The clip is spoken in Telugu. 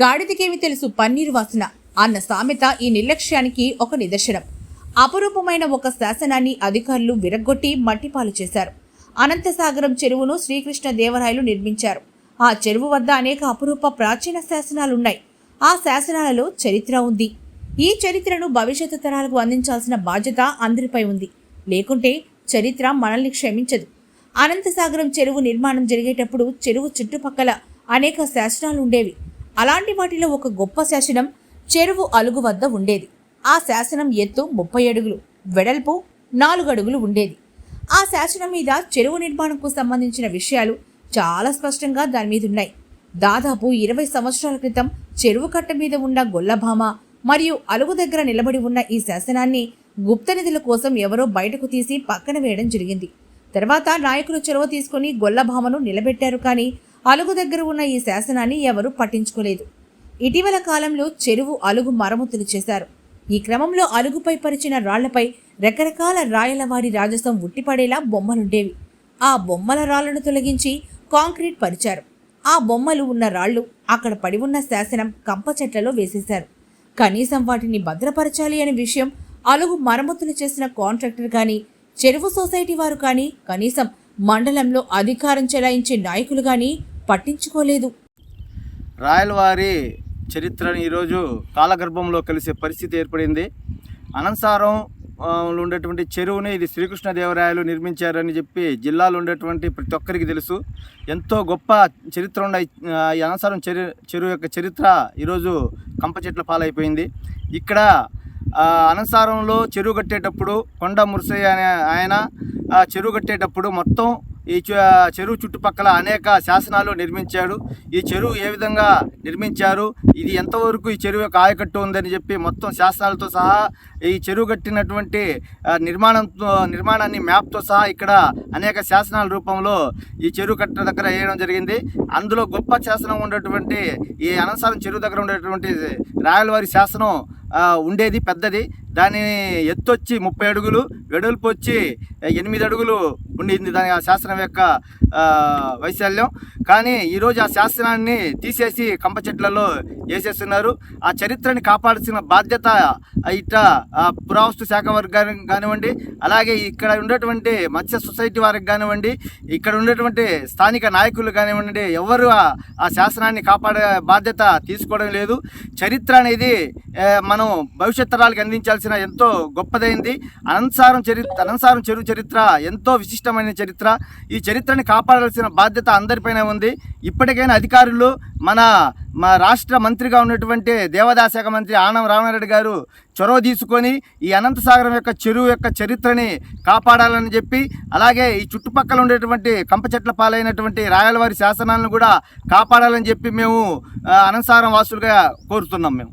గాడిదకేమి తెలుసు పన్నీరు వాసన అన్న సామెత ఈ నిర్లక్ష్యానికి ఒక నిదర్శనం. అపరూపమైన ఒక శాసనాన్ని అధికారులు విరగ్గొట్టి మట్టిపాలు చేశారు. అనంతసాగరం చెరువును శ్రీకృష్ణ దేవరాయలు నిర్మించారు. ఆ చెరువు వద్ద అనేక అపురూప ప్రాచీన శాసనాలున్నాయి. ఆ శాసనాలలో చరిత్ర ఉంది. ఈ చరిత్రను భవిష్యత్తు తరాలకు అందించాల్సిన బాధ్యత అందరిపై ఉంది. లేకుంటే చరిత్ర మనల్ని క్షమించదు. అనంతసాగరం చెరువు నిర్మాణం జరిగేటప్పుడు చెరువు చుట్టుపక్కల అనేక శాసనాలు ఉండేవి. అలాంటి వాటిలో ఒక గొప్ప శాసనం చెరువు అలుగు వద్ద ఉండేది. ఆ శాసనం ఎత్తు ముప్పై అడుగులు వెడల్పు నాలుగు అడుగులు ఉండేది. ఆ శాసనం మీద చెరువు నిర్మాణంకు సంబంధించిన విషయాలు చాలా స్పష్టంగా దాని మీద ఉన్నాయి. దాదాపు ఇరవై సంవత్సరాల క్రితం చెరువు కట్ట మీద ఉన్న గొల్లభామ మరియు అలుగు దగ్గర నిలబడి ఉన్న ఈ శాసనాన్ని గుప్త నిధుల కోసం ఎవరో బయటకు తీసి పక్కన వేయడం జరిగింది. తర్వాత నాయకులు చొరవ తీసుకుని గొల్లభామను నిలబెట్టారు కానీ అలుగు దగ్గర ఉన్న ఈ శాసనాన్ని ఎవరూ పట్టించుకోలేదు. ఇటీవల కాలంలో చెరువు అలుగు మరమ్మతులు చేశారు. ఈ క్రమంలో అలుగుపై పరిచిన రాళ్ళపై రకరకాల రాయలవారి రాజసం ఉట్టిపడేలా బొమ్మలుండేవి. ఆ బొమ్మల రాళ్ళను తొలగించి కాంక్రీట్ పరిచారు. ఆ బొమ్మలు ఉన్న రాళ్ళు అక్కడ పడి ఉన్న శాసనం కంప చెట్లలో వేసేశారు. కనీసం వాటిని భద్రపరచాలి అనే విషయం అలుగు మరమ్మతులు చేసిన కాంట్రాక్టర్ కానీ చెరువు సొసైటీ వారు కానీ కనీసం మండలంలో అధికారం చెలాయించే నాయకులు కానీ పట్టించుకోలేదు. రాయలవారి చరిత్రను ఈరోజు కాలగర్భంలో కలిసే పరిస్థితి ఏర్పడింది. అనంతసారం ఉండేటువంటి చెరువుని ఇది శ్రీకృష్ణదేవరాయలు నిర్మించారని చెప్పి జిల్లాలో ఉండేటువంటి ప్రతి ఒక్కరికి తెలుసు. ఎంతో గొప్ప చరిత్ర ఉన్న ఈ, అనసారం చెరు చెరువు యొక్క చరిత్ర ఈరోజు కంప చెట్ల పాలైపోయింది. ఇక్కడ అనసారంలో చెరువు కట్టేటప్పుడు కొండ మురసయ్య అనే ఆయన చెరువు కట్టేటప్పుడు మొత్తం ఈ చె- చెరువు చుట్టుపక్కల అనేక శాసనాలు నిర్మించాడు. ఈ చెరువు ఏ విధంగా నిర్మించారు? ఇది ఎంతవరకు ఈ చెరువు యొక్క ఆయకట్టు ఉందని చెప్పి మొత్తం శాసనాలతో సహా ఈ చెరువు కట్టినటువంటి నిర్మాణంతో నిర్మాణాన్ని మ్యాప్తో సహా ఇక్కడ అనేక శాసనాల రూపంలో ఈ చెరువు కట్ట దగ్గర వేయడం జరిగింది. అందులో గొప్ప శాసనం ఉన్నటువంటి ఈ అనసారం చెరువు దగ్గర ఉండేటువంటి రాయలవారి శాసనం ఉండేది పెద్దది. దాని ఎత్తు వచ్చి ముప్పై అడుగులు వెడల్పు వచ్చి ఎనిమిది అడుగులు ఉండింది దాని ఆ శాసనం యొక్క వైశాల్యం. కానీ ఈరోజు ఆ శాసనాన్ని తీసేసి కంప చెట్లలో వేసేస్తున్నారు. ఆ చరిత్రని కాపాడాల్సిన బాధ్యత ఇట పురావస్తు శాఖ వారికి కానివ్వండి అలాగే ఇక్కడ ఉండేటువంటి మత్స్య సొసైటీ వారికి కానివ్వండి ఇక్కడ ఉండేటువంటి స్థానిక నాయకులు కానివ్వండి ఎవరు ఆ శాసనాన్ని కాపాడే బాధ్యత తీసుకోవడం లేదు. చరిత్ర అనేది మనం భవిష్యత్ తరాలకు అందించాల్సిన ఎంతో గొప్పదైంది. అనంసారం చరిత్ర అనంసారం చెరువు చరిత్ర ఎంతో విశిష్టమైన చరిత్ర. ఈ చరిత్రని కాపాడాల్సిన బాధ్యత అందరిపైన ఉంది. ఇప్పటికైనా అధికారులు మన మా రాష్ట్ర మంత్రిగా ఉన్నటువంటి దేవాదాయ శాఖ మంత్రి ఆనం రామనారెడ్డి గారు చొరవ తీసుకొని ఈ అనంతసాగరం యొక్క చెరువు యొక్క చరిత్రని కాపాడాలని చెప్పి అలాగే ఈ చుట్టుపక్కల ఉండేటువంటి కంప చెట్ల పాలైనటువంటి రాయలవారి శాసనాలను కూడా కాపాడాలని చెప్పి మేము అనంతసారం అనంతసాగరం వాసులుగా కోరుతున్నాం మేము.